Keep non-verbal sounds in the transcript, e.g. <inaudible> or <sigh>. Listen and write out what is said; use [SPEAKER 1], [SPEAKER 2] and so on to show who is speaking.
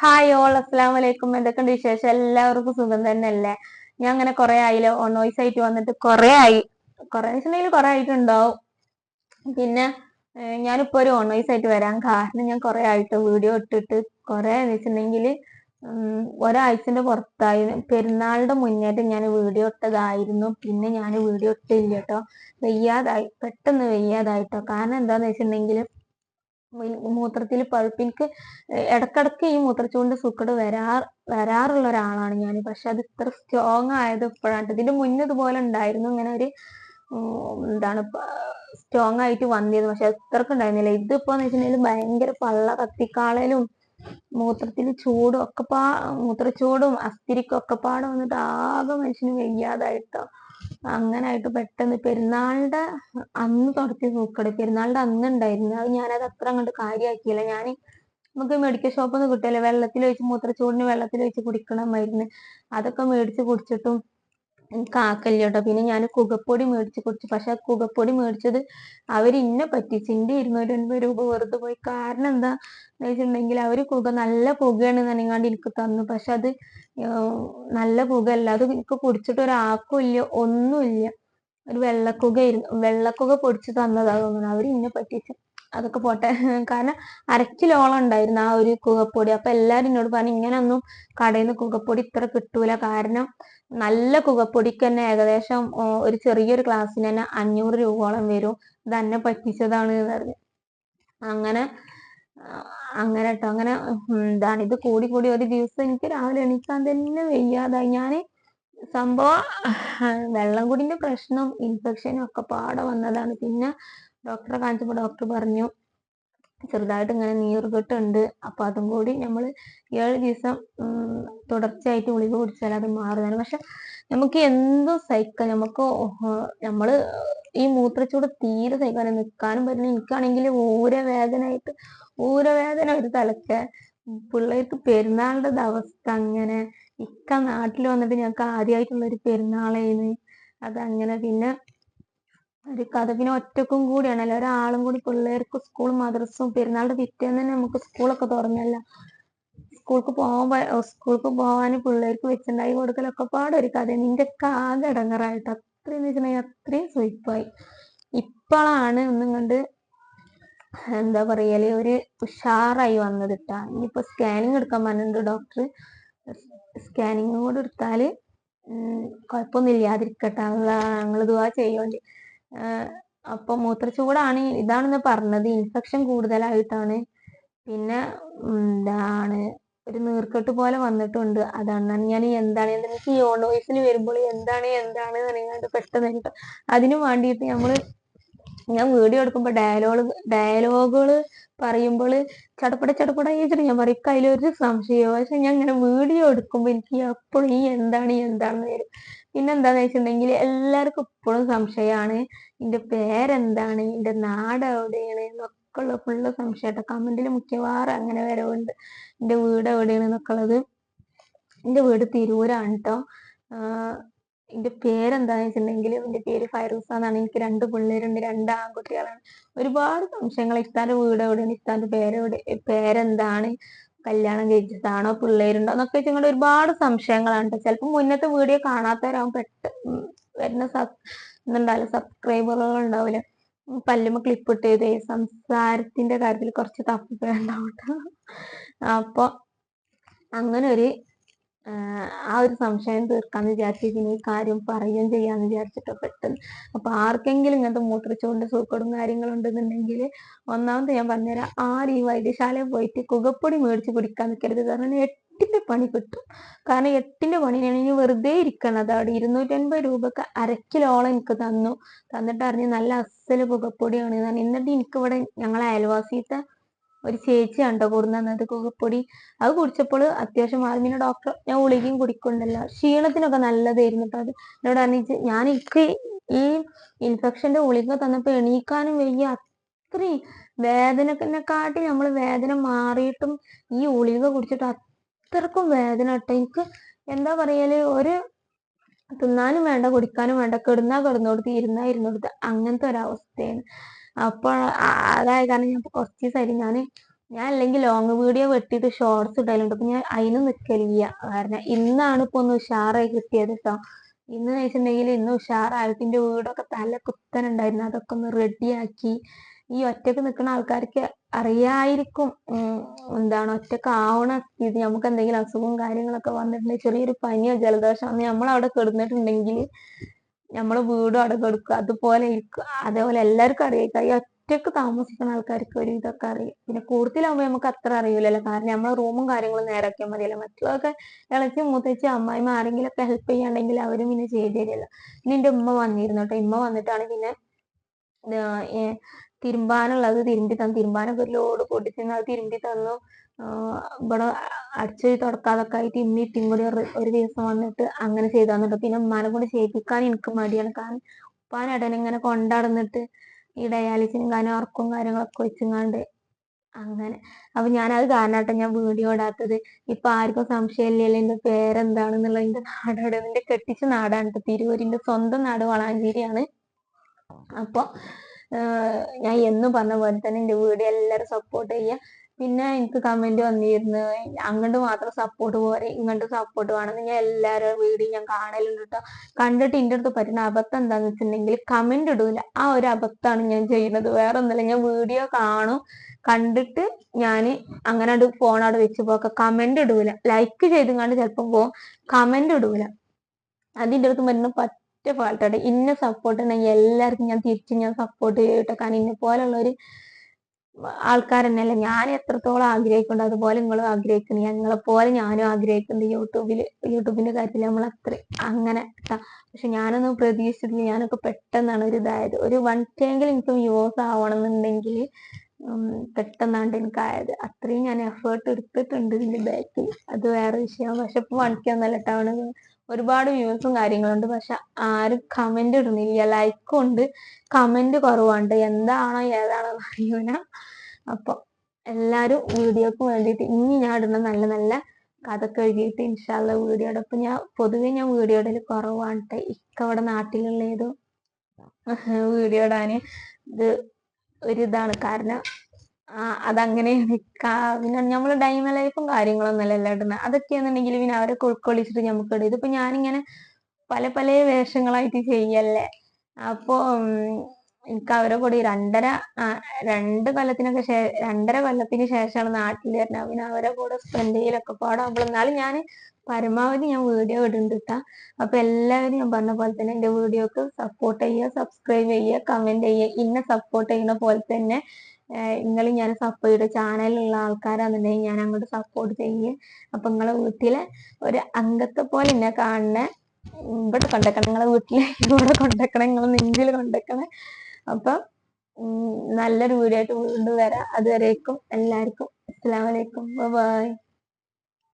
[SPEAKER 1] Hi all അസ്സാം വലൈക്കും എന്തൊക്കെയുണ്ട് വിശേഷം? എല്ലാവർക്കും സുഖം തന്നെയല്ലേ? ഞാൻ അങ്ങനെ കുറെ ആയില്ല? ഓണോയിസ് ആയിട്ട് വന്നിട്ട് കുറെ ആയി. കുറെ വെച്ചിട്ടുണ്ടെങ്കിൽ കുറെ ആയിട്ടുണ്ടാവും. പിന്നെ ഞാനിപ്പോ ഒരു ഓണോയിസ് ആയിട്ട് വരാൻ കാരണം ഞാൻ കുറെ ആയിട്ട് വീഡിയോ ഇട്ടിട്ട് കുറെ വെച്ചിട്ടുണ്ടെങ്കിൽ ഒരാഴ്ചന്റെ പുറത്തായി. പെരുന്നാളിന്റെ മുന്നേറ്റ് ഞാൻ വീഡിയോ ഇട്ടതായിരുന്നു. പിന്നെ ഞാൻ വീഡിയോ ഇട്ടില്ല കേട്ടോ. വെയ്യാതായി. പെട്ടെന്ന് വെയ്യാതായിട്ടോ. കാരണം എന്താന്ന് വെച്ചിട്ടുണ്ടെങ്കിൽ മൂത്രത്തിൽ പഴുപ്പ് എനിക്ക് ഇടക്കിടക്ക് ഈ മൂത്രച്ചൂണ്ട് സുക്കട് വരാ വരാറുള്ള ഒരാളാണ് ഞാൻ പക്ഷെ അത് ഇത്ര സ്ട്രോങ് ആയത് ഇപ്പോഴാണ്. ഇതിന്റെ മുന്നേ ഇതുപോലെ ഉണ്ടായിരുന്നു. ഇങ്ങനെ ഒരു എന്താണ് സ്ട്രോങ് ആയിട്ട് വന്നിരുന്നു. പക്ഷെ അത്രയ്ക്ക് ഉണ്ടായിരുന്നില്ല. ഇതിപ്പോന്ന് വെച്ചിട്ടുണ്ടെങ്കിൽ ഭയങ്കര പള്ള കത്തിക്കാളലും മൂത്രത്തിൽ ചൂടും ഒക്കെ പാ മൂത്രച്ചൂടും അസ്ഥിരിക്കും ഒക്കെ പാടെ വന്നിട്ട് ആകെ മനുഷ്യന് വയ്യാതായിട്ടോ. അങ്ങനായിട്ട് പെട്ടെന്ന് പെരുന്നാളിന്റെ അന്ന് തുടങ്ങിയ പൂക്കട പെരുന്നാളിന്റെ അന്ന് ഉണ്ടായിരുന്നു അത് ഞാനത് അത്ര അങ്ങോട്ട് കാര്യമാക്കിയില്ല ഞാൻ നമുക്ക് മെഡിക്കൽ ഷോപ്പിൽ നിന്ന് കിട്ടിയില്ല വെള്ളത്തിൽ ഒഴിച്ച് മൂത്രച്ചൂടിന് വെള്ളത്തിൽ ഒഴിച്ച് കുടിക്കണമായിരുന്നു. അതൊക്കെ മേടിച്ച് കുടിച്ചിട്ടും എനിക്ക് കേട്ടോ പിന്നെ ഞാൻ കുകപ്പൊടി മേടിച്ച് കുടിച്ചു. പക്ഷെ ആ കുകപ്പൊടി മേടിച്ചത് അവർ ഇന്നെ പറ്റിച്ച് എന്റെ ഇരുന്നൂറ്റി അൻപത് രൂപ വെറുതെ പോയി. കാരണം എന്താ? വെച്ചിട്ടുണ്ടെങ്കിൽ അവർ കുക നല്ല പുകയാണ് നനങ്ങാണ്ട് എനിക്ക് തന്നു. പക്ഷെ അത് നല്ല പുക അല്ല അത് എനിക്ക് കുടിച്ചിട്ട് ഒരാക്കും ഇല്ല ഒന്നുമില്ല ഒരു വെള്ളക്കുകയായിരുന്നു വെള്ളക്കുക പൊടിച്ച് തന്നതാ തോന്നുന്നു. അവർ ഇന്നെ പറ്റിച്ചു അതൊക്കെ പോട്ടെ. കാരണം അരക്കിലോളം ഉണ്ടായിരുന്നു ആ ഒരു കുകപ്പൊടി. അപ്പൊ എല്ലാരും എന്നോട് പറഞ്ഞു ഇങ്ങനൊന്നും കടയിൽ നിന്ന് കുകപ്പൊടി ഇത്ര കിട്ടൂല. കാരണം നല്ല കുകപ്പൊടിക്ക് തന്നെ ഏകദേശം ഒരു ചെറിയൊരു ക്ലാസ്സിന് തന്നെ അഞ്ഞൂറ് രൂപയോളം വരും. ഇത് എന്നെ പറ്റിച്ചതാണ് എന്ന് പറഞ്ഞു. അങ്ങനെ അങ്ങനെ കേട്ടോ അങ്ങനെ ഇതാണ്. ഇത് കൂടി കൂടി ഒരു ദിവസം എനിക്ക് രാവിലെ എണീക്കാൻ തന്നെ വയ്യാതായി. ഞാൻ സംഭവം വെള്ളം കുടിന്റെ പ്രശ്നം ഇൻഫെക്ഷനും ഒക്കെ പാടെ വന്നതാണ്. പിന്നെ ഡോക്ടറെ കാണിച്ചപ്പോൾ ഡോക്ടർ പറഞ്ഞു ചെറുതായിട്ട് ഇങ്ങനെ നീർകെട്ടുണ്ട്. അപ്പൊ അതും കൂടി നമ്മൾ ഏഴ് ദിവസം തുടർച്ചയായിട്ട് ഗുളിക കുടിച്ചാൽ അത് മാറുന്നതാണ്. പക്ഷെ നമുക്ക് എന്തോ സഹിക്കാം നമുക്ക് നമ്മൾ ഈ മൂത്രച്ചൂട് തീരെ സഹിക്കാൻ നിൽക്കാനും പറ്റില്ല. എനിക്കാണെങ്കിൽ ഊരവേദന ആയിട്ട് ഊരവേദന ഒരു തലക്ക് പിള്ളേർക്ക് പെരുന്നാളിന്റെ അവസ്ഥ അങ്ങനെ ഇക്ക നാട്ടിൽ വന്നിട്ട് ഞങ്ങൾക്ക് ആദ്യമായിട്ടുള്ള ഒരു പെരുന്നാളായിരുന്നു അതങ്ങനെ പിന്നെ ഒരു കഥവിനെ ഒറ്റക്കും കൂടിയാണല്ലോ ഒരാളും കൂടി പിള്ളേർക്ക് സ്കൂൾ മദ്രസും പെരുന്നാളുടെ പിറ്റേന്ന് തന്നെ നമുക്ക് സ്കൂളൊക്കെ തുറന്നല്ലോ. സ്കൂൾക്ക് പോകാൻ സ്കൂൾക്ക് പോകാൻ പിള്ളേർക്ക് വെച്ചുണ്ടായി കൊടുക്കലൊക്കെ പാടെ ഒരു കഥ നിന്റെ ആകെ ഇടങ്ങറായിട്ട് അത്രയും വെച്ചിട്ടുണ്ടെങ്കിൽ അത്രയും സ്വയ്പായി ഇപ്പോഴാണ് ഒന്നും കണ്ട് എന്താ പറയൽ ഒരു ഉഷാറായി വന്നത് ഇട്ടാ ഇനിയിപ്പോ സ്കാനിങ് എടുക്കാൻ പറഞ്ഞിട്ടുണ്ട് ഡോക്ടർ സ്കാനിങ് കൂടെ എടുത്താൽ കുഴപ്പമൊന്നും ഇല്ലാതിരിക്കട്ടെ ഞങ്ങൾ ഇതുവാ ചെയ്യോണ്ട്. അപ്പൊ മൂത്രച്ചൂടാണ് ഇതാണെന്ന് പറഞ്ഞത്. ഇൻഫെക്ഷൻ കൂടുതലായിട്ടാണ്. പിന്നെ എന്താണ് ഒരു നീർക്കെട്ട് പോലെ വന്നിട്ടുണ്ട്. അതാണ്. ഞാൻ എന്താണ് എനിക്ക് വോയിസിൽ വരുമ്പോൾ എന്താണ് എന്താണ് അറിയാണ്ട് പെട്ടെന്ന് എനിക്ക് അതിനു വേണ്ടിയിട്ട് നമ്മൾ ഞാൻ വീഡിയോ എടുക്കുമ്പോൾ ഡയലോഗ് ഡയലോഗുകൾ പറയുമ്പോൾ ചടപ്പട ചടപ്പട ചോദിച്ചിട്ട് ഞാൻ പറയും. കയ്യിലൊരു സംശയമോ പക്ഷെ ഞാൻ ഇങ്ങനെ വീഡിയോ എടുക്കുമ്പോൾ എനിക്ക് എപ്പോഴും ഈ എന്താണ് എന്താണ് വരും. പിന്നെ എന്താന്ന് വെച്ചിട്ടുണ്ടെങ്കിൽ എല്ലാവർക്കും ഇപ്പോഴും സംശയമാണ് എന്റെ പേരെന്താണ്? എന്റെ നാട് എവിടെയാണ്? എന്നൊക്കെ ഉള്ള ഫുള്ള് സംശയമായിട്ട് കമന്റിൽ മിക്കവാറും അങ്ങനെ വരവുണ്ട്. എന്റെ വീട് എവിടെയാണ് എന്നൊക്കെ ഉള്ളത്. എന്റെ വീട് തിരൂരാണ് കേട്ടോ എന്റെ പേരെന്താന്ന് വെച്ചിട്ടുണ്ടെങ്കിൽ എന്റെ പേര് ഫൈറൂസ എന്നാണ്. എനിക്ക് രണ്ട് പിള്ളേരുണ്ട് രണ്ട് ആൺകുട്ടികളാണ്. ഒരുപാട് സംശയങ്ങൾ ഇത്താന്റെ വീട് എവിടെയാണ്? ഇത്താന്റെ പേരെവിടെ പേരെന്താണ്? കല്യാണം കഴിച്ചിട്ടാണോ പിള്ളേരുണ്ടോ എന്നൊക്കെ വെച്ചിട്ട് ഒരുപാട് സംശയങ്ങളാണ് ട്ടോ. ചിലപ്പോൾ മുന്നത്തെ വീഡിയോ കാണാത്തവരാകും പെട്ട വരുന്ന ഇതുണ്ടാവില്ല സബ്സ്ക്രൈബറുകൾ ഉണ്ടാവില്ല പല്ലുമ ക്ലിപ്പ് ഇട്ട് സംസാരത്തിന്റെ കാര്യത്തിൽ കുറച്ച് തപ്പിപ്പുണ്ടാവും ട്ടോ. അപ്പൊ അങ്ങനെ ഒരു ആ ഒരു സംശയം തീർക്കാന്ന് വിചാരിച്ചിട്ട് ഇനി ഈ കാര്യം പറയുകയും ചെയ്യാന്ന് വിചാരിച്ചിട്ട് പെട്ടെന്ന്. അപ്പൊ ആർക്കെങ്കിലും ഇങ്ങനത്തെ മൂത്രച്ചോറിന്റെ സൂക്കടും കാര്യങ്ങളും ഉണ്ടെന്നുണ്ടെങ്കിൽ ഒന്നാമത് ഞാൻ പറഞ്ഞുതരാം. ആരും ഈ വൈദ്യശാലയിൽ പോയിട്ട് കുകപ്പൊടി മേടിച്ച് കുടിക്കാൻ നിൽക്കരുത്. കാരണം എട്ടിന്റെ പണി കിട്ടും. കാരണം എട്ടിന്റെ പണിയാണെങ്കിൽ വെറുതെ ഇരിക്കണം. അവിടെ ഇരുന്നൂറ്റൻപത് രൂപക്ക് അരക്കിലോളം എനിക്ക് തന്നു. തന്നിട്ട് അറിഞ്ഞ് നല്ല അസൽ പുകപ്പൊടിയാണ് എന്നിട്ട് എനിക്കിവിടെ ഞങ്ങളെ അയൽവാസിത്തെ ഒരു ചേച്ചി കണ്ടോ കൊടുന്നു കുഹപ്പൊടി അത് കുടിച്ചപ്പോൾ അത്യാവശ്യം പിന്നെ ഡോക്ടർ ഞാൻ ഗുളികയും കുടിക്കുന്നുണ്ടല്ലോ. ക്ഷീണത്തിനൊക്കെ നല്ലതായിരുന്നു അത്. എന്നോട് പറഞ്ഞു ഞാൻ എനിക്ക് ഈ ഇൻഫെക്ഷന്റെ ഗുളിക തന്നപ്പോൾ എണീക്കാനും വലിയ അത്രയും വേദനക്കാട്ടി നമ്മൾ വേദന മാറിയിട്ടും ഈ ഗുളിക കുടിച്ചിട്ട് അത്രക്കും വേദന കേട്ടോ. എനിക്ക് എന്താ പറയൽ? ഒരു തിന്നാനും വേണ്ട കുടിക്കാനും വേണ്ട കിടന്നാ കിടന്നോടുത്ത് ഇരുന്നാ ഇരുന്നോടുത്ത് അങ്ങനത്തെ ഒരവസ്ഥയാണ് അപ്പോൾ അതായത് കാരണം ഞാൻ കുറച്ച് ദിവസമായിട്ട് ഞാൻ ഞാൻ അല്ലെങ്കിൽ ലോങ് വീഡിയോ വെട്ടിയിട്ട് ഷോർട്സ് ഇടലുണ്ട്. അപ്പൊ ഞാൻ അതിന് നിൽക്കലില്ല കാരണം ഇന്നാണ് ഇപ്പൊ ഒന്ന് ഉഷാറായി കിട്ടിയത് കേട്ടോ ഇന്ന് വെച്ചിട്ടുണ്ടെങ്കിൽ ഇന്ന് ഉഷാറായിട്ട് വീടൊക്കെ തല കുത്തനുണ്ടായിരുന്നു. അതൊക്കെ ഒന്ന് റെഡിയാക്കി ഈ ഒറ്റയ്ക്ക് നിൽക്കുന്ന ആൾക്കാർക്ക് അറിയായിരിക്കും എന്താണ് ഒറ്റയ്ക്ക് ആവണ ഇത്. നമുക്ക് എന്തെങ്കിലും അസുഖവും കാര്യങ്ങളൊക്കെ വന്നിട്ടുണ്ടെങ്കിൽ ചെറിയൊരു പനിയോ ജലദോഷം നമ്മൾ അവിടെ കിടന്നിട്ടുണ്ടെങ്കിൽ നമ്മളെ വീട് അടകെടുക്കുക കിടക്കുക അതുപോലെ ഇരിക്കുക അതേപോലെ എല്ലാവർക്കും അറിയാം. ഈ ഒറ്റയ്ക്ക് താമസിക്കുന്ന ആൾക്കാർക്ക് ഒരു ഇതൊക്കെ അറിയാം. പിന്നെ കൂടുതലാകുമ്പോൾ നമുക്ക് അത്ര അറിയില്ലല്ലോ കാരണം നമ്മളെ റൂമും കാര്യങ്ങളും നേരാക്കിയാൽ മതിയല്ലോ. മറ്റുള്ളവർക്ക് ഇളച്ചി മൂത്തച്ചി അമ്മായിമ്മ ആരെങ്കിലും ഒക്കെ ഹെൽപ്പ് ചെയ്യാണ്ടെങ്കിൽ അവരും പിന്നെ ചെയ്തു തരില്ല പിന്നെ എന്റെ ഉമ്മ വന്നിരുന്നു കേട്ടോ. ഉമ്മ വന്നിട്ടാണ് പിന്നെ തിരുമ്പാനുള്ളത് തിരുമ്പി തന്നു. തിരുമ്പാനൊക്കെ ഒരു ലോഡ് പൊട്ടിച്ചിരുന്നു അത് തിരുമ്പി തന്നു. ഇവിടെ അടിച്ചു തുടക്കാതൊക്കെ ആയിട്ട് ഇമ്മി ഇട്ടിയും കൂടി ഒരു ദിവസം വന്നിട്ട് അങ്ങനെ ചെയ്തു തന്നിട്ട് പിന്നെ ഉമ്മാനെ കൊണ്ട് ചെയ്യിപ്പിക്കാൻ എനിക്ക് മടിയാണ്. കാരണം ഉപ്പാനടൻ ഇങ്ങനെ കൊണ്ടടന്നിട്ട് ഈ ഡയാലിസിനും കാര്യം ഉറക്കവും കാര്യങ്ങളൊക്കെ വെച്ചുങ്ങാണ്ട് അങ്ങനെ. അപ്പൊ ഞാനത് കാരണാട്ടോ ഞാൻ വീഡിയോ ഇടാത്തത്. ഇപ്പൊ ആർക്കും സംശയമില്ലല്ലോ എന്റെ പേരെന്താണെന്നുള്ള എന്റെ നാടോടെ എന്റെ കെട്ടിച്ച നാടാണ് തിരൂരിന്റെ സ്വന്തം നാട് വളാഞ്ചേരിയാണ്. അപ്പൊ ഞാൻ എന്നും പറഞ്ഞ പോലെ തന്നെ എന്റെ വീഡിയോ എല്ലാവരും സപ്പോർട്ട് ചെയ്യുക. പിന്നെ എനിക്ക് കമന്റ് വന്നിരുന്നു അങ്ങോട്ട് മാത്രം സപ്പോർട്ട് പോരെ ഇങ്ങോട്ട് സപ്പോർട്ട് വേണം ഞാൻ എല്ലാവരുടെ വീഡിയോ ഞാൻ കാണലുണ്ട് കേട്ടോ കണ്ടിട്ട് എന്റെ അടുത്ത് പറ്റുന്ന അബദ്ധം എന്താന്ന് വെച്ചിട്ടുണ്ടെങ്കിൽ കമന്റ് ഇടൂല. ആ ഒരു അബദ്ധമാണ് ഞാൻ ചെയ്യുന്നത്. വേറെ ഒന്നുമില്ല. ഞാൻ വീഡിയോ കാണും കണ്ടിട്ട് ഞാൻ അങ്ങനെ അത് ഫോൺ അവിടെ വെച്ച് പോക്ക. കമന്റ് ഇടൂല. ലൈക്ക് ചെയ്തും കണ്ട് ചിലപ്പോൾ പോകും കമന്റ് ഇടൂല. അതിന്റെ അടുത്ത് വരുന്ന പറ്റ ഫാൾട്ടാണ് ഇന്ന സപ്പോർട്ട് ഉണ്ടെങ്കിൽ എല്ലാവർക്കും ഞാൻ തിരിച്ച് ഞാൻ സപ്പോർട്ട് ചെയ്യട്ടെ. കാരണം ഇന്നെ ആൾക്കാർ തന്നെയല്ല ഞാൻ എത്രത്തോളം ആഗ്രഹിക്കുന്നുണ്ട് അതുപോലെ നിങ്ങളും ആഗ്രഹിക്കുന്നു. ഞങ്ങളെ പോലെ ഞാനും ആഗ്രഹിക്കുന്നുണ്ട്. യൂട്യൂബിൽ യൂട്യൂബിന്റെ കാര്യത്തിൽ നമ്മൾ അത്ര അങ്ങനെ. പക്ഷെ ഞാനൊന്നും പ്രതീക്ഷിച്ചിട്ടില്ല. ഞാനൊക്കെ പെട്ടെന്നാണ് ഒരു ഇതായത്. ഒരു വൺ ടൈമെങ്കിലും എനിക്ക് വ്യൂസ് ആവണമെന്നുണ്ടെങ്കിൽ പെട്ടെന്നാണ്ട് എനിക്കായത്. അത്രയും ഞാൻ എഫേർട്ട് എടുത്തിട്ടുണ്ട് ഇതിന്റെ ബാക്കിൽ അത് വേറെ വിഷയം പക്ഷെ ഇപ്പൊ വൺ കെ ഒന്നല്ല. ടൗണ് ഒരുപാട് വ്യൂസും കാര്യങ്ങളുണ്ട്. പക്ഷെ ആരും കമന്റ് ഇടുന്നില്ല. ലൈക്കും ഉണ്ട്. കമന്റ് കുറവുണ്ട്. എന്താണോ ഏതാണോ അറിയൂല. അപ്പൊ എല്ലാരും വീഡിയോക്ക് വേണ്ടിയിട്ട് ഇനി ഞാൻ ഇടുന്ന നല്ല നല്ല കഥ എഴുതിയിട്ട് ഇൻഷാല്ല വീഡിയോയുടെ ഇപ്പൊ ഞാൻ പൊതുവെ ഞാൻ വീഡിയോ ഇടൽ കുറവാണ് ഇക്ക അവിടെ നാട്ടിലുള്ള ഏതോ <laughs> വീഡിയോ ഇടാന് ഇത് ഒരിതാണ് കാരണം ആ അതങ്ങനെയാണ് പിന്നെ നമ്മൾ ഡൈമ ലൈഫും കാര്യങ്ങളൊന്നും അല്ലല്ലോ ഇടുന്നത് അതൊക്കെയാണെന്നുണ്ടെങ്കിൽ പിന്നെ അവരൊക്കെ ഉൾക്കൊള്ളിച്ചിട്ട് നമുക്ക് ഇടും ഇതിപ്പോ ഞാനിങ്ങനെ പല പല വേഷങ്ങളായിട്ട് ചെയ്യല്ലേ. അപ്പൊ എനിക്ക് അവരെ കൂടി രണ്ടര രണ്ട് കൊല്ലത്തിനൊക്കെ ശേ രണ്ടര കൊല്ലത്തിന് ശേഷമാണ് നാട്ടിൽ വരുന്നത്. പിന്നെ അവരെ കൂടെ സ്പെൻഡ് ചെയ്യലൊക്കെ പാടാകുമ്പോൾ എന്നാലും ഞാൻ പരമാവധി ഞാൻ വീഡിയോ ഇടുന്നുണ്ട് ട്ടാ അപ്പൊ എല്ലാവരും ഞാൻ പറഞ്ഞ പോലെ തന്നെ എന്റെ വീഡിയോക്ക് സപ്പോർട്ട് ചെയ്യുക സബ്സ്ക്രൈബ് ചെയ്യുക കമന്റ് ചെയ്യുക ഇന്നെ സപ്പോർട്ട് ചെയ്യുന്ന പോലെ തന്നെ നിങ്ങൾ ഞാൻ സപ്പോർട്ട് ചാനലിലുള്ള ആൾക്കാരാണെന്നുണ്ടെങ്കിൽ ഞാൻ അങ്ങോട്ട് സപ്പോർട്ട് ചെയ്യും. അപ്പൊ നിങ്ങളെ വീട്ടിലെ ഒരു അംഗത്തെ പോലെ എന്നെ കാണുന്ന ഇവിടെ കൊണ്ടക്കണം. നിങ്ങളെ വീട്ടിലേക്ക് ഇവിടെ കൊണ്ടക്കണം. നിങ്ങളെ നെഞ്ചിൽ കൊണ്ടക്കണം. അപ്പൊ നല്ലൊരു വീഡിയോ ആയിട്ട് വീണ്ടും വരാം. അതുവരേക്കും എല്ലാവർക്കും അസ്സാം വലൈക്കും ബൈ.